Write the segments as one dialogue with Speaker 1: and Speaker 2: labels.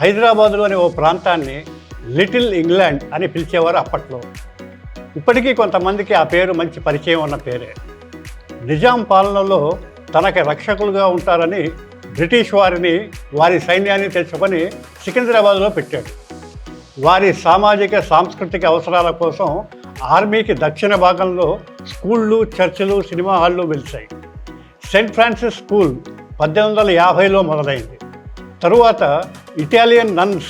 Speaker 1: హైదరాబాదులోని ఓ ప్రాంతాన్ని little England అని పిలిచేవారు అప్పట్లో. ఇప్పటికీ కొంతమందికి ఆ పేరు మంచి పరిచయం ఉన్న పేరే. నిజాం పాలనలో తనకి రక్షకులుగా ఉంటారని బ్రిటిష్ వారిని వారి సైన్యాన్ని తెచ్చుకొని సికింద్రాబాద్లో పెట్టాడు. వారి సామాజిక సాంస్కృతిక అవసరాల కోసం ఆర్మీకి దక్షిణ భాగంలో స్కూళ్ళు చర్చిలు సినిమా హాళ్ళు వెలిశాయి. సెయింట్ ఫ్రాన్సిస్ స్కూల్ పద్దెనిమిది వందల యాభైలో మొదలైంది. తరువాత ఇటాలియన్ నన్స్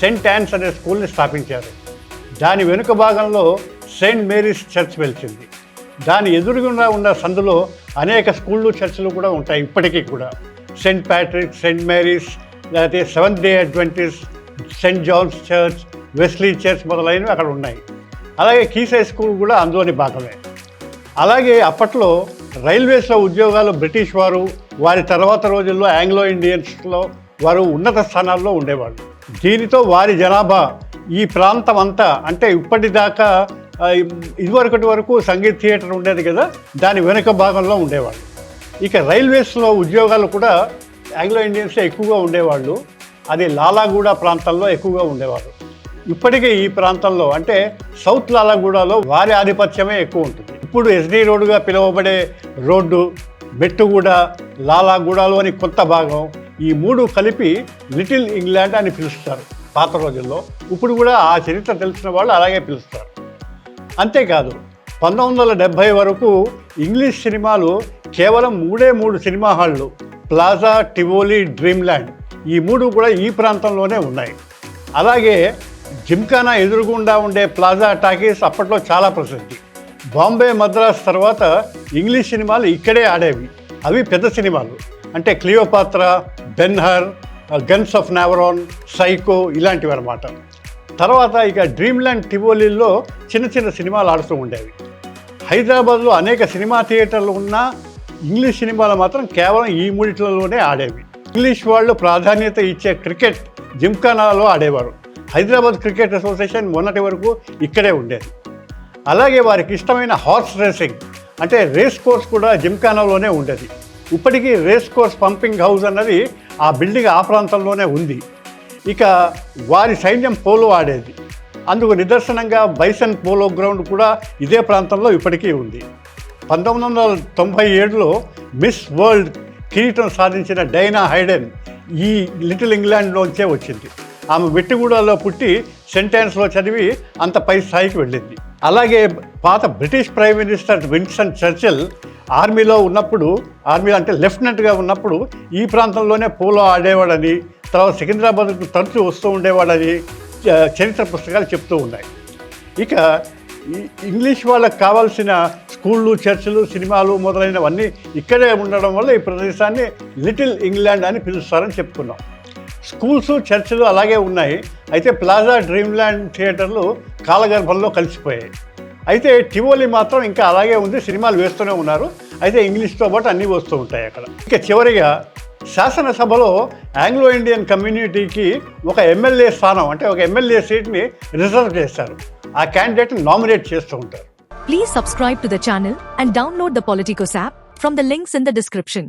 Speaker 1: సెయింట్ యాన్స్ అనే స్కూల్ని స్థాపించారు. దాని వెనుక భాగంలో సెయింట్ మేరీస్ చర్చ్ వెలిచింది. దాని ఎదురుగుండా ఉన్న సందులో అనేక స్కూళ్ళు చర్చిలు కూడా ఉంటాయి ఇప్పటికీ కూడా. సెయింట్ ప్యాట్రిక్ సెయింట్ మేరీస్ లేకపోతే seventh day Adventist Saint John's church Wesley church మొదలైనవి అక్కడ ఉన్నాయి. అలాగే కీసై స్కూల్ కూడా అందులోని భాగమే. అలాగే అప్పట్లో రైల్వేస్లో ఉద్యోగాలు బ్రిటిష్ వారు వారి తర్వాత రోజుల్లో ఆంగ్లో ఇండియన్స్లో వారు ఉన్నత స్థానాల్లో ఉండేవాళ్ళు. దీనితో వారి జనాభా ఈ ప్రాంతం అంతా అంటే ఇప్పటిదాకా ఇదివరకటి వరకు సంగీత్ థియేటర్ ఉండేది కదా దాని వెనుక భాగంలో ఉండేవాళ్ళు. ఇక రైల్వేస్లో ఉద్యోగాలు కూడా ఆంగ్లో ఇండియన్సే ఎక్కువగా ఉండేవాళ్ళు. అది లాలాగూడ ప్రాంతంలో ఎక్కువగా ఉండేవారు. ఇప్పటికే ఈ ప్రాంతంలో అంటే సౌత్ లాలాగూడలో వారి ఆధిపత్యమే ఎక్కువ ఉంటుంది. ఇప్పుడు ఎస్డి రోడ్డుగా పిలువబడే రోడ్డు మెట్టుగూడ లాలాగూడలోని కొత్త భాగం ఈ మూడు కలిపి లిటిల్ ఇంగ్లాండ్ అని పిలుస్తారు పాత రోజుల్లో. ఇప్పుడు కూడా ఆ చరిత్ర తెలిసిన వాళ్ళు అలాగే పిలుస్తారు. అంతేకాదు పంతొమ్మిది వందల డెబ్భై వరకు ఇంగ్లీష్ సినిమాలు కేవలం మూడే మూడు సినిమా హాళ్ళు ప్లాజా టివోలీ డ్రీమ్ల్యాండ్ ఈ మూడు కూడా ఈ ప్రాంతంలోనే ఉన్నాయి. అలాగే జిమ్ఖానా ఎదురుగుండా ఉండే ప్లాజా టాకీస్ అప్పట్లో చాలా ప్రసిద్ధి. బాంబే మద్రాస్ తర్వాత ఇంగ్లీష్ సినిమాలు ఇక్కడే ఆడేవి. అవి పెద్ద సినిమాలు. అంటే Cleopatra Ben Hur Guns of Navarone Psycho ఇలాంటివి అనమాట తర్వాత ఇక డ్రీమ్ల్యాండ్ టివోలీల్లో చిన్న చిన్న సినిమాలు ఆడుతూ ఉండేవి. హైదరాబాద్లో అనేక సినిమా థియేటర్లు ఉన్నా ఇంగ్లీష్ సినిమాలు మాత్రం కేవలం ఈ మూడిట్లలోనే ఆడేవి. ఇంగ్లీష్ వాళ్ళు ప్రాధాన్యత ఇచ్చే క్రికెట్ జిమ్ఖానాలో ఆడేవారు. హైదరాబాద్ క్రికెట్ అసోసియేషన్ మొన్నటి వరకు ఇక్కడే ఉండేది. అలాగే వారికి ఇష్టమైన హార్స్ రేసింగ్ అంటే రేస్ కోర్స్ కూడా జిమ్ఖానాలోనే ఉండేది. ఇప్పటికీ రేస్ కోర్స్ పంపింగ్ హౌస్ అన్నది ఆ బిల్డింగ్ ఆ ప్రాంతంలోనే ఉంది. ఇక వారి సైన్యం పోలో ఆడేది. అందుకు నిదర్శనంగా బైసన్ పోలో గ్రౌండ్ కూడా ఇదే ప్రాంతంలో ఇప్పటికీ ఉంది. పంతొమ్మిది వందల తొంభై ఏడులో మిస్ వరల్డ్ కిరీటం సాధించిన డైనా హైడెన్ ఈ లిటిల్ ఇంగ్లాండ్లోంచే వచ్చింది. ఆమె వెట్టిగూడలో పుట్టి సెంటెన్స్లో చదివి అంత పై స్థాయికి వెళ్ళింది. అలాగే పాత British prime minister Winston Churchill ఆర్మీలో ఉన్నప్పుడు ఆర్మీలో అంటే లెఫ్టినెంట్గా ఉన్నప్పుడు ఈ ప్రాంతంలోనే పోలో ఆడేవాడని తర్వాత సికింద్రాబాద్కు తరచూ వస్తూ ఉండేవాడని చ- చరిత్ర పుస్తకాలు చెప్తూ ఉన్నాయి. ఇక ఇంగ్లీష్ వాళ్ళకి కావాల్సిన స్కూళ్ళు చర్చిలు సినిమాలు మొదలైనవన్నీ ఇక్కడే ఉండడం వల్ల ఈ ప్రదేశాన్ని లిటిల్ ఇంగ్లాండ్ అని పిలుస్తారని చెప్పుకున్నాం. స్కూల్స్ చర్చిలు అలాగే ఉన్నాయి. అయితే ప్లాజా డ్రీమ్ల్యాండ్ థియేటర్లు కాలగర్భంలో కలిసిపోయాయి. అయితే టివోలి మాత్రం ఇంకా అలాగే ఉంది సినిమాలు వేస్తూనే ఉన్నారు. అయితే ఇంగ్లీష్తో పాటు అన్నీ వస్తూ ఉంటాయి అక్కడ. ఇంకా చివరిగా శాసనసభలో ఆంగ్లో ఇండియన్ కమ్యూనిటీకి ఒక ఎమ్మెల్యే స్థానం అంటే ఒక ఎమ్మెల్యే సీట్ని రిజర్వ్ చేస్తారు ఆ క్యాండిడేట్ నామినేట్ చేస్తూ ఉంటారు.
Speaker 2: Please subscribe to the channel and download the Politikos app from the links in the description